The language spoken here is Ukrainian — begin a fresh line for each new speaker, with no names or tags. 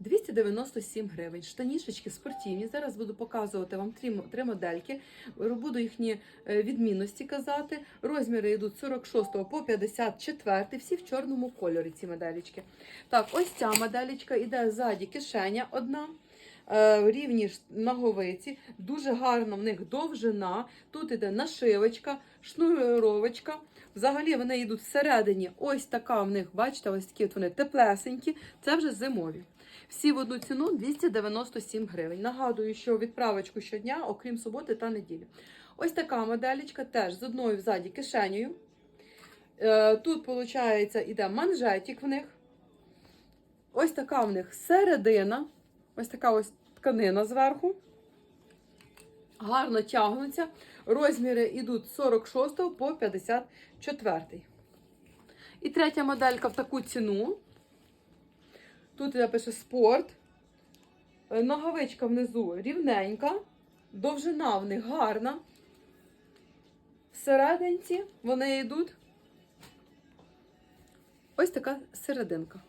297 гривень. Штанішечки спортивні. Зараз буду показувати вам три, модельки. Буду їхні е, відмінності казати. Розміри йдуть з 46 по 54, всі в чорному кольорі ці моделечки. Так, ось ця моделечка іде ззаді кишеня одна. Е, Рівні ж ноговиці, дуже гарна в них довжина. Тут іде нашивочка, шнуровочка. Взагалі вони йдуть всередині. Ось така в них, бачите, ось такі от вони теплесенькі. Це вже зимові. Всі в одну ціну 297 гривень. Нагадую, що відправочку щодня, окрім суботи та неділі. Ось така моделечка теж з одною взаді кишенею. Е, Тут, виходить, іде манжетик в них. Ось така в них середина. Ось така ось тканина зверху. Гарно тягнуться. Розміри йдуть з 46 по 54. І третя моделька в таку ціну. Тут я пише спорт. Е, Ноговичка внизу рівненька. Довжина в них гарна. Всерединці вони йдуть. Ось така серединка.